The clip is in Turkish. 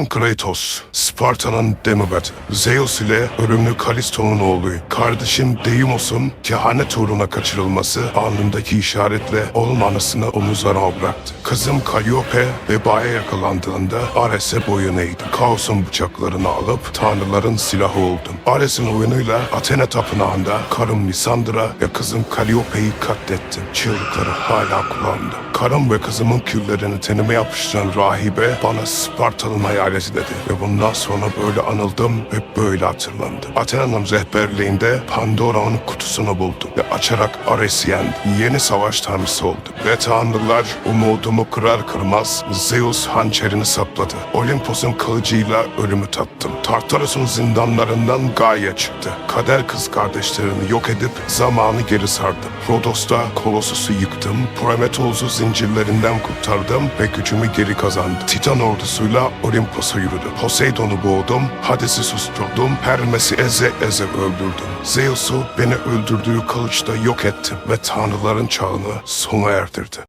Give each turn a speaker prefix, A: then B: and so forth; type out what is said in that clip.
A: Ben Kratos, Sparta'nın Demibed. Zeus ile ölümlü Kalisto'nun oğluyum. Kardeşim Deimos'un kehanet uğruna kaçırılması anındaki işaretle onun anısını omuzlarına bıraktı. Kızım Calliope vebaya yakalandığında Ares'e boyun eğdi. Kaos'un bıçaklarını alıp tanrıların silahı oldum. Ares'in oyunuyla Athena tapınağında karım Lisandra ve kızım Calliope'yi katlettim. Çığlıkları hala kulağımda. Karım ve kızımın küllerini tenime yapıştıran rahibe bana Spartalı'nın hayaleti dedi. Ve bundan sonra böyle anıldım ve böyle hatırlandım. Athena'nın rehberliğinde Pandora'nın kutusunu buldum ve açarak Ares'i yendim. Yeni savaş tanrısı oldum. Ve tanrılar umudumu kırar kırmaz Zeus hançerini sapladı. Olimpos'un kılıcıyla ölümü tattım. Tartarus'un zindanlarından Gaia çıktı. Kader kız kardeşlerini yok edip zamanı geri sardım. Rodos'ta Kolossus'u yıktım. Prometheus'u zincirlerinden kurtardım ve gücümü geri kazandım. Titan ordusuyla Olimpos'a yürüdüm. Poseidon'u boğdum, Hades'i susturdum, Hermes'i eze eze öldürdüm. Zeus'u beni öldürdüğü kılıçla yok ettim ve tanrıların çağını sona erdirdim.